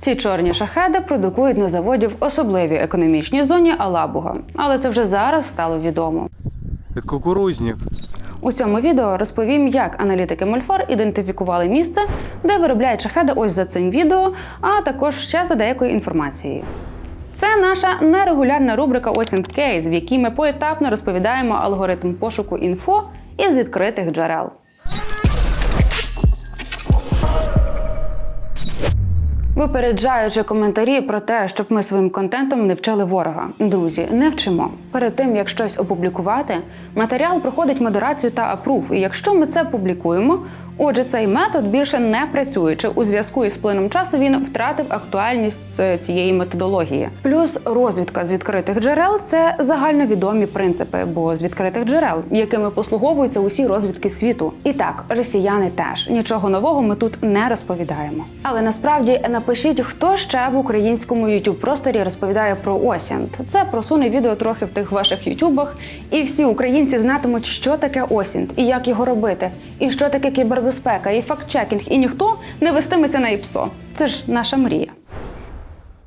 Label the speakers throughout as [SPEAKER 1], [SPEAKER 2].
[SPEAKER 1] Ці чорні шахеди продукують на заводі в особливій економічній зоні Алабуга, але це вже зараз стало відомо.
[SPEAKER 2] Это кукурузник.
[SPEAKER 1] У цьому відео розповім, як аналітики Мольфар ідентифікували місце, де виробляють шахеди ось за цим відео, а також ще за деякою інформацією. Це наша нерегулярна рубрика Осінт Кейс, в якій ми поетапно розповідаємо алгоритм пошуку інфо із відкритих джерел. Випереджаючи коментарі про те, щоб ми своїм контентом не вчили ворога. Друзі, не вчимо. Перед тим як щось опублікувати, матеріал проходить модерацію та апрув. І якщо ми це публікуємо, отже, цей метод більше не працює. Чи у зв'язку із плином часу він втратив актуальність з цієї методології. Плюс розвідка з відкритих джерел це загальновідомі принципи, бо з відкритих джерел, якими послуговуються усі розвідки світу. І так, росіяни теж нічого нового ми тут не розповідаємо. Але насправді напишіть, хто ще в українському youtube просторі розповідає про Осінт. Це просуне відео трохи в тих ваших ютубах, і всі українці знатимуть, що таке Осінт і як його робити, і що таке кібербезпека, і фактчекінг, і ніхто не вестиметься на ІПСО. Це ж наша мрія.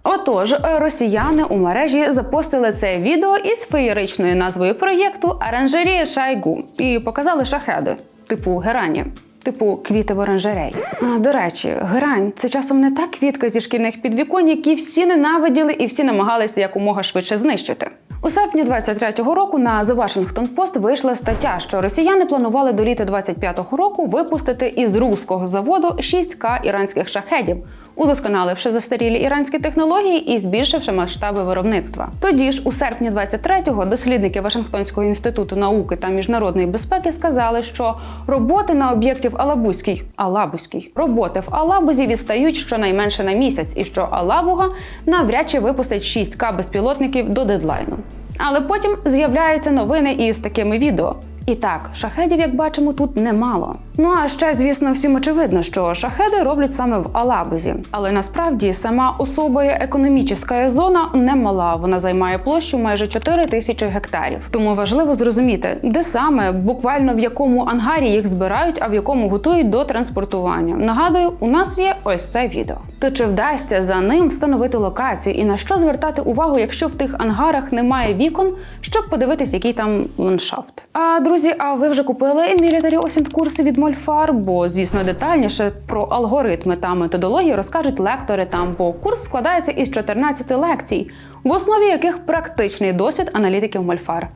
[SPEAKER 1] Отож, е, росіяни у мережі запостили це відео із феєричною назвою проєкту Оранжерія Шайгу і показали шахеди, типу герані. Типу квіти в оранжереї. А, до речі, герань це часом не та квітка зі шкільних підвіконь, які всі ненавиділи і всі намагалися якомога швидше знищити. У серпні 23-го року на The Washington Post вийшла стаття, що росіяни планували до літа 25-го року випустити із руського заводу 6К іранських шахедів, удосконаливши застарілі іранські технології і збільшивши масштаби виробництва. Тоді ж, у серпні 23-го, дослідники Вашингтонського інституту науки та міжнародної безпеки сказали, що роботи на об'єкті в Алабузькій Алабузькій роботи в Алабузі відстають щонайменше на місяць, і що Алабуга навряд чи випустить 6К безпілотників до дедлайну. Але потім з'являються новини із такими відео. І так, шахедів, як бачимо, тут немало. Ну а ще, звісно, всім очевидно, що шахеди роблять саме в Алабузі. Але насправді сама особа економічна зона не мала. Вона займає площу майже 4 тисячі гектарів. Тому важливо зрозуміти, де саме, буквально в якому ангарі їх збирають, а в якому готують до транспортування. Нагадую, у нас є ось це відео. То чи вдасться за ним встановити локацію і на що звертати увагу, якщо в тих ангарах немає вікон, щоб подивитись, який там ландшафт? А друзі, а ви вже купили Military Осінт курси від Мольфар? Бо, звісно, детальніше про алгоритми та методології розкажуть лектори там, бо курс складається із 14 лекцій, в основі яких практичний досвід аналітиків Мольфар.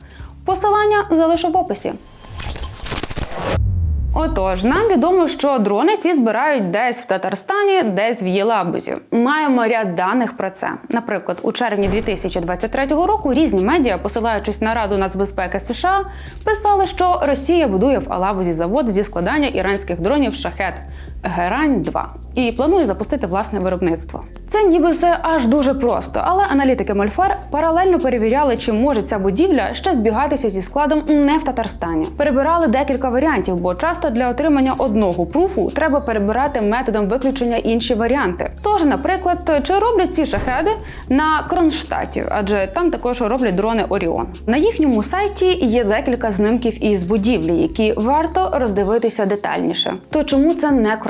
[SPEAKER 1] Посилання залишу в описі. Отож, нам відомо, що дрони ці збирають десь в Татарстані, десь в Єлабузі. Маємо ряд даних про це. Наприклад, у червні 2023 року різні медіа, посилаючись на Раду нацбезпеки США, писали, що Росія будує в Алабузі завод зі складання іранських дронів шахет. Герань 2 і планує запустити власне виробництво. Це ніби все аж дуже просто, але аналітики Мольфар паралельно перевіряли, чи може ця будівля ще збігатися зі складом не в Татарстані. Перебирали декілька варіантів, бо часто для отримання одного пруфу треба перебирати методом виключення інші варіанти. Тож, наприклад, чи роблять ці шахеди на Кронштаті, адже там також роблять дрони Оріон. На їхньому сайті є декілька знимків із будівлі, які варто роздивитися детальніше. То чому це не Кронштадт?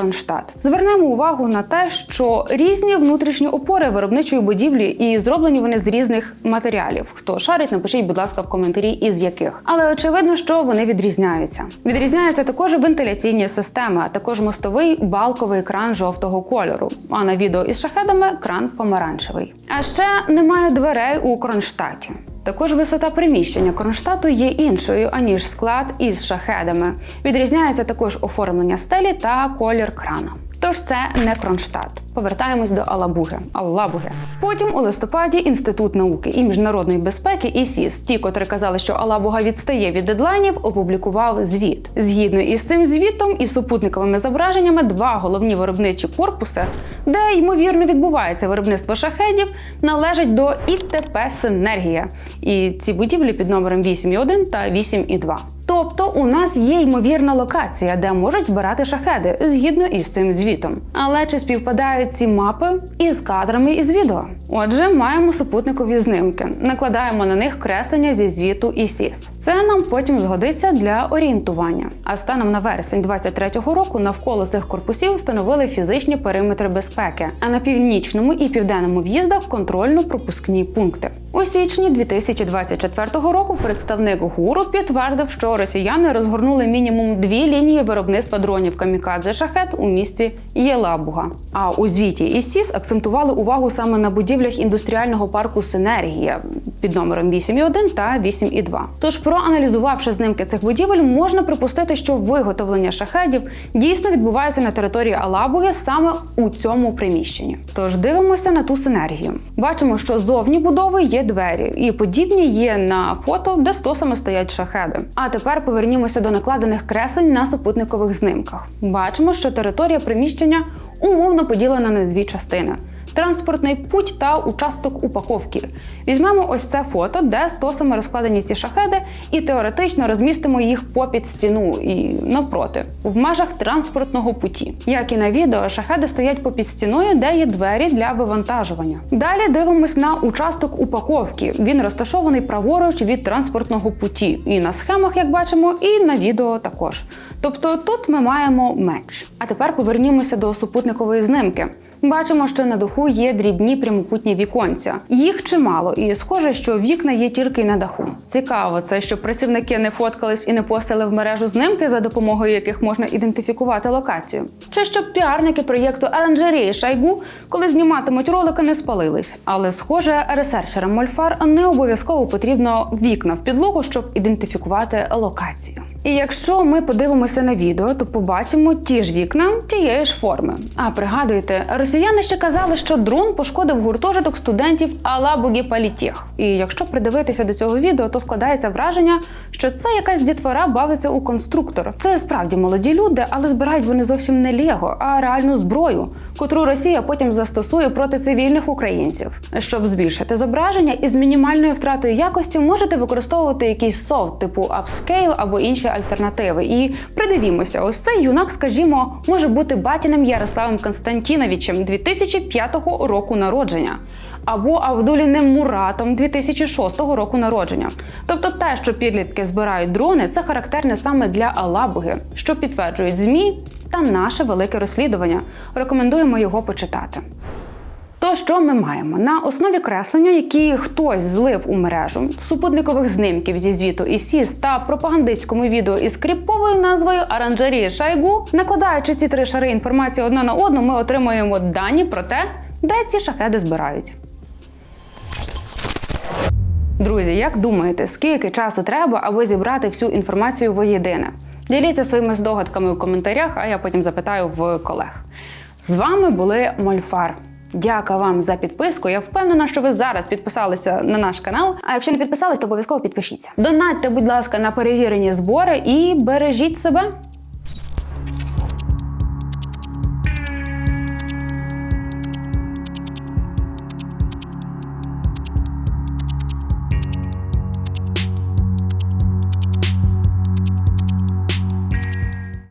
[SPEAKER 1] Звернемо увагу на те, що різні внутрішні опори виробничої будівлі і зроблені вони з різних матеріалів. Хто шарить, напишіть, будь ласка, в коментарі із яких. Але очевидно, що вони відрізняються. Відрізняються також вентиляційні системи, а також мостовий балковий кран жовтого кольору. А на відео із шахедами кран помаранчевий. А ще немає дверей у Кронштадті. Також висота приміщення Кронштадту є іншою аніж склад із шахедами. Відрізняється також оформлення стелі та колір крана. Тож це не Кронштадт. Повертаємось до Алабуги. Алабуги. Потім у листопаді Інститут науки і міжнародної безпеки ІСІС, ті, котрі казали, що Алабуга відстає від дедлайнів, опублікував звіт. Згідно із цим звітом і супутниковими зображеннями, два головні виробничі корпуси, де ймовірно відбувається виробництво шахедів, належать до ІТП Синергія. І ці будівлі під номером 8,1 та 8,2. Тобто у нас є ймовірна локація, де можуть збирати шахеди згідно із цим звітом. Але чи співпадають ці мапи із кадрами із відео. Отже, маємо супутникові знимки, накладаємо на них креслення зі звіту ІСІС. Це нам потім згодиться для орієнтування. А станом на вересень 23-го року навколо цих корпусів встановили фізичні периметри безпеки, а на північному і південному в'їздах контрольно-пропускні пункти. У січні 2024 року представник ГУРу підтвердив, що росіяни розгорнули мінімум дві лінії виробництва дронів камікадзе шахет у місті Єлабуга. А у звіті ІСІС акцентували увагу саме на будівлях індустріального парку Синергія під номером 8.1 та 8.2. Тож, проаналізувавши знимки цих будівель, можна припустити, що виготовлення шахедів дійсно відбувається на території Алабуги саме у цьому приміщенні. Тож дивимося на ту синергію. Бачимо, що зовні будови є двері, і подібні є на фото, де стосами стоять шахеди. А тепер повернімося до накладених креслень на супутникових знимках. Бачимо, що територія приміщення умовно поділена на дві частини. Транспортний путь та участок упаковки. Візьмемо ось це фото, де стосами розкладені ці шахеди, і теоретично розмістимо їх попід стіну і навпроти, в межах транспортного путі. Як і на відео, шахеди стоять попід стіною, де є двері для вивантажування. Далі дивимось на участок упаковки. Він розташований праворуч від транспортного путі. І на схемах, як бачимо, і на відео також. Тобто тут ми маємо меч. А тепер повернімося до супутникової знимки. Бачимо, що на даху є дрібні прямокутні віконця. Їх чимало, і схоже, що вікна є тільки на даху. Цікаво, це що працівники не фоткались і не постили в мережу знимки, за допомогою яких можна ідентифікувати локацію. Чи щоб піарники проєкту Оранжерії Шайгу, коли зніматимуть ролики, не спалились. Але схоже, ресерчерам Мольфар не обов'язково потрібно вікна в підлогу, щоб ідентифікувати локацію. І якщо ми подивимося на відео, то побачимо ті ж вікна тієї ж форми. А пригадуєте, росіяни ще казали, що дрон пошкодив гуртожиток студентів Алабугі Палітєх. І якщо придивитися до цього відео, то складається враження, що це якась дітвора бавиться у конструктор. Це справді молоді люди, але збирають вони зовсім не Лего, а реальну зброю, котру Росія потім застосує проти цивільних українців. Щоб збільшити зображення із мінімальною втратою якості, можете використовувати якийсь софт типу Upscale або інші альтернативи. І придивімося, ось цей юнак, скажімо, може бути батіним Ярославом Константіновичем 2005 року народження. Або Авдуліним Муратом 2006 року народження. Тобто те, що підлітки збирають дрони, це характерне саме для Алабуги, що підтверджують ЗМІ та наше велике розслідування. Рекомендуємо його почитати. То що ми маємо на основі креслення, які хтось злив у мережу, супутникових знимків зі звіту ІСІС та пропагандистському відео із кріпковою назвою Аранжерії Шайгу, накладаючи ці три шари інформації одна на одну, ми отримуємо дані про те, де ці шахеди збирають. Друзі, як думаєте, скільки часу треба, аби зібрати всю інформацію воєдине? Діліться своїми здогадками у коментарях, а я потім запитаю в колег. З вами були Мольфар. Дяка вам за підписку. Я впевнена, що ви зараз підписалися на наш канал. А якщо не підписались, то обов'язково підпишіться. Донатьте, будь ласка, на перевірені збори і бережіть себе.